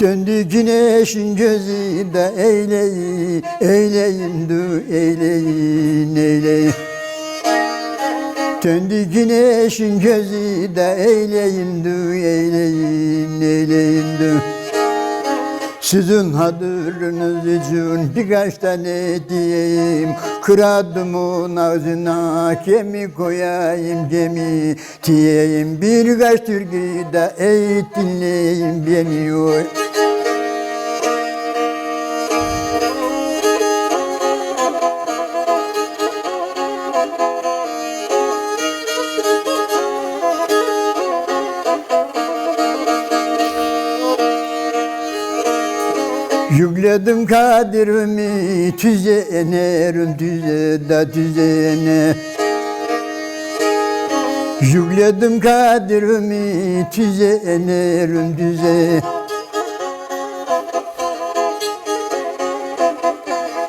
Döndü güneşin gözü de eyleyin, eyleyin du, eyleyin, eyleyin. Döndü güneşin gözü de eyleyin du, eyleyin, eyleyin du. Sizin hatırınız için birkaç tane diyeyim Kıradımın ağzına gemi koyayım gemi Diyeyim. Birkaç türkü de ey beni oy Yükledim kadirimi tüzenerim tüze da tüzene Yükledim kadirimi tüzenerim tüze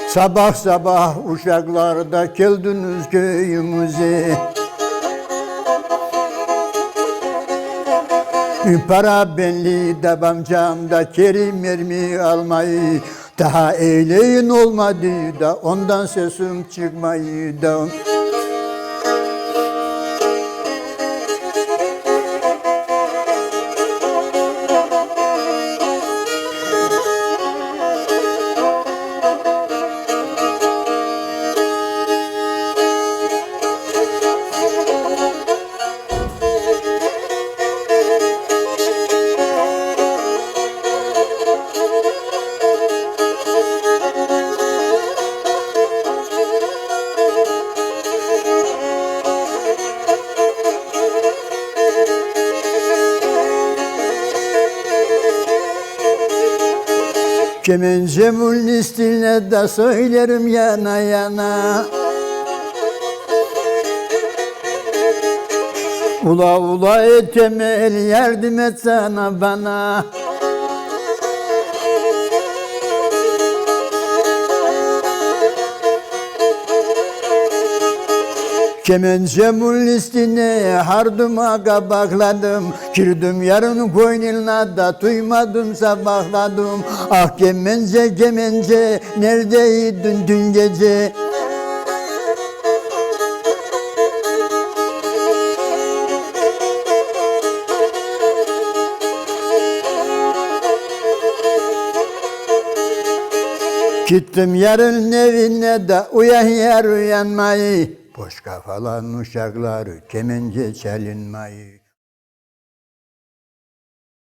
Sabah sabah uşaklarda geldiniz köyümüze Para benli tabancamda kerim mermi almayı. Daha eyleyin olmadı da ondan sesim çıkmayı da Kemencemun listine de söylerim yana yana. Ula ula et temel yardım et sana bana Kemencemun listine hardıma kabakladım. Girdim yarın koynuna da duymadım sabahladım. Ah kemence kemence neredeydin dün gece? Gittim yarın evine de uyan yer uyanmayı Boş kafalan uşakları kemence çalınmayı